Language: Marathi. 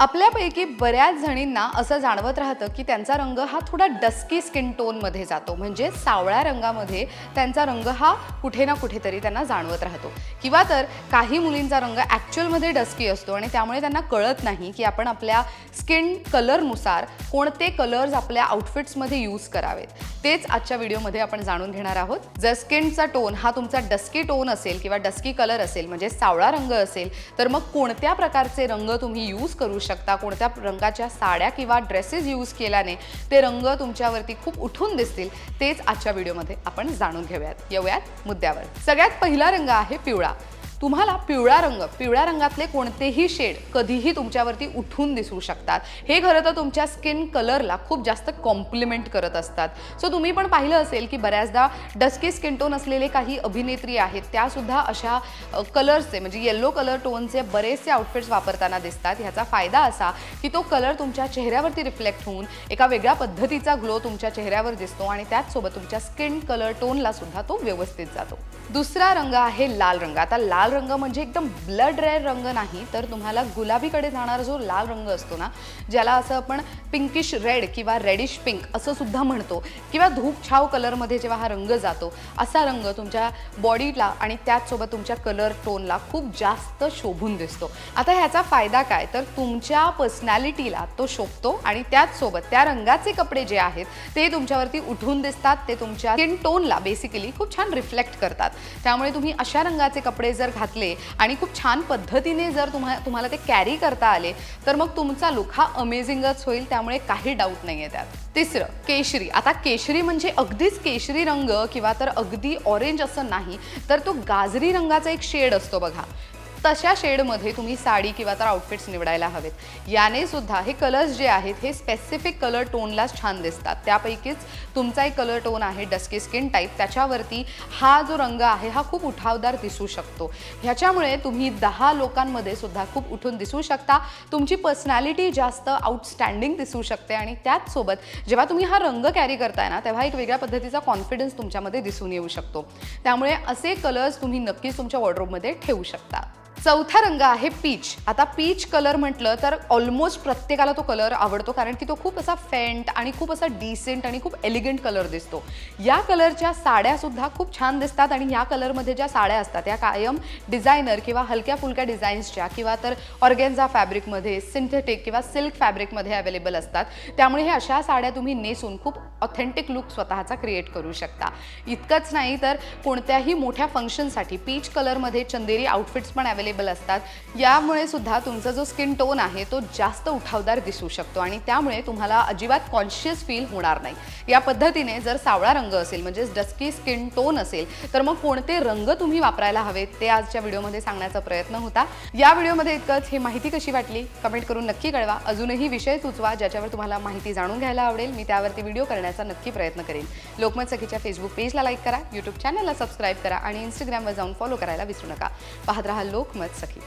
आपल्यापैकी बऱ्याच जणींना असं जाणवत राहतं की त्यांचा रंग हा थोडा डस्की स्किन टोनमध्ये जातो. म्हणजे सावळ्या रंगामध्ये त्यांचा रंग हा कुठे ना कुठेतरी त्यांना जाणवत राहतो. किंवा तर काही मुलींचा रंग ॲक्च्युअलमध्ये डस्की असतो आणि त्यामुळे त्यांना कळत नाही की आपण आपल्या स्किन कलरनुसार कोणते कलर्स आपल्या आउटफिट्समध्ये यूज करावेत. तेच आजच्या व्हिडिओमध्ये आपण जाणून घेणार आहोत. जर स्किनचा टोन हा तुमचा डस्की टोन असेल किंवा डस्की कलर असेल म्हणजे सावळा रंग असेल तर मग कोणत्या प्रकारचे रंग तुम्ही यूज करू शकता. कोणत्या रंगाच्या साड्या किंवा ड्रेसेस यूज केल्याने ते रंग तुमच्यावरती खूप उठून दिसतील तेच आजच्या व्हिडिओमध्ये आपण जाणून घेऊयात. येऊयात मुद्द्यावर. सगळ्यात पहिला रंग आहे पिवळा. तुम्हाला पिवळा रंग पिवळ्या रंगातले कोणतेही शेड कधीही तुमच्यावरती उठून दिसू शकतात. हे खरं तर तुमच्या स्किन कलरला खूप जास्त कॉम्प्लिमेंट करत असतात. सो तुम्ही पण पाहिलं असेल की बऱ्याचदा डस्की स्किन टोन असलेले काही अभिनेत्री आहेत त्यासुद्धा अशा कलर्सचे म्हणजे येल्लो कलर टोनचे बरेचसे आउटफिट्स वापरताना दिसतात. ह्याचा फायदा असा की तो कलर तुमच्या चेहऱ्यावरती रिफ्लेक्ट होऊन एका वेगळ्या पद्धतीचा ग्लो तुमच्या चेहऱ्यावर दिसतो आणि त्याचसोबत तुमच्या स्किन कलर टोनला सुद्धा तो व्यवस्थित जातो. दुसरा रंग आहे लाल रंग. आता लाल रंग म्हणजे एकदम ब्लड रेड रंग नाही तर तुम्हाला गुलाबीकडे जाणारा जो लाल रंग असतो ना ज्याला असं आपण पिंकिश रेड किंवा रेडिश पिंक असं सुद्धा म्हणतो किंवा धूप छाव कलरमध्ये जेव्हा हा रंग जातो असा रंग तुमच्या बॉडीला आणि त्याचसोबत तुमच्या कलर टोनला खूप जास्त शोभून दिसतो. आता ह्याचा फायदा काय? तर तुमच्या पर्सनॅलिटीला तो शोभतो आणि त्याचसोबत त्या रंगाचे कपडे जे आहेत ते तुमच्यावरती उठून दिसतात ते तुमच्या स्किन टोनला बेसिकली खूप छान रिफ्लेक्ट करतात. त्यामुळे तुम्ही अशा रंगाचे कपडे जर घातले आणि खूप छान पद्धतीने जर तुम्हा तुम्हाला ते कॅरी करता आले तर मग तुमचा लुक हा अमेझिंगच होईल त्यामुळे काही डाऊट नाही आहे त्यात. तिसरं केशरी. आता केशरी म्हणजे अगदीच केशरी रंग किंवा तर अगदी ऑरेंज असं नाही तर तो गाजरी रंगाचा एक शेड असतो बघा. तशा शेडमध्ये तुम्ही साडी किंवा तर आउटफिट्स निवडायला हवेत. याने सुद्धा हे कलर्स जे आहेत हे स्पेसिफिक कलर टोनलाच छान दिसतात. त्यापैकीच तुमचा एक कलर टोन आहे डस्की स्किन टाईप त्याच्यावरती हा जो रंग आहे हा खूप उठावदार दिसू शकतो. ह्याच्यामुळे तुम्ही दहा लोकांमध्ये सुद्धा खूप उठून दिसू शकता. तुमची पर्सनॅलिटी जास्त आउटस्टँडिंग दिसू शकते आणि त्याचसोबत जेव्हा तुम्ही हा रंग कॅरी करताय ना तेव्हा एक वेगळ्या पद्धतीचा कॉन्फिडन्स तुमच्यामध्ये दिसून येऊ शकतो. त्यामुळे असे कलर्स तुम्ही नक्कीच तुमच्या वॉर्ड्रोबमध्ये ठेवू शकता. चौथा रंग आहे पीच आता पीच कलर म्हटलं तर ऑलमोस्ट प्रत्येकाला तो कलर आवडतो कारण की तो खूप असा फेंट आणि खूप असा डिसेंट आणि खूप एलिगंट कलर दिसतो. या कलरच्या साड्यासुद्धा खूप छान दिसतात आणि या कलरमध्ये ज्या साड्या असतात या कायम डिझायनर किंवा हलक्या फुलक्या डिझाईन्सच्या किंवा तर ऑर्गेन्झा फॅब्रिकमध्ये सिंथेटिक किंवा सिल्क फॅब्रिकमध्ये अवेलेबल असतात. त्यामुळे हे अशा साड्या तुम्ही नेसून खूप ऑथेंटिक लुक स्वतःचा क्रिएट करू शकता. इतकंच नाही तर कोणत्याही मोठ्या फंक्शनसाठी पीच कलरमध्ये चंदेरी आउटफिट्स पण अवेलेबल असतात. यामुळे सुद्धा तुमचा जो स्किन टोन आहे तो जास्त उठावदार दिसू शकतो आणि त्यामुळे तुम्हाला अजिबात कॉन्शियस फील होणार नाही. या पद्धतीने जर सावळा रंग असेल म्हणजेच डस्की स्किन टोन असेल तर मग कोणते रंग तुम्ही वापरायला हवेत ते आजच्या व्हिडिओमध्ये सांगण्याचा प्रयत्न होता. या व्हिडिओमध्ये इतकंच. ही माहिती कशी वाटली? कमेंट करून नक्की कळवा. अजूनही विषय सुचवा ज्याच्यावर तुम्हाला माहिती जाणून घ्यायला आवडेल मी त्यावरती व्हिडिओ करण्याचा नक्की प्रयत्न करेन. लोकमत सखीच्या फेसबुक पेजला लाईक करा यूट्यूब चॅनलला सबस्क्राईब करा आणि इंस्टाग्रामवर जाऊन फॉलो करायला विसरू नका. पाहत राहा लोक लोकमत सखी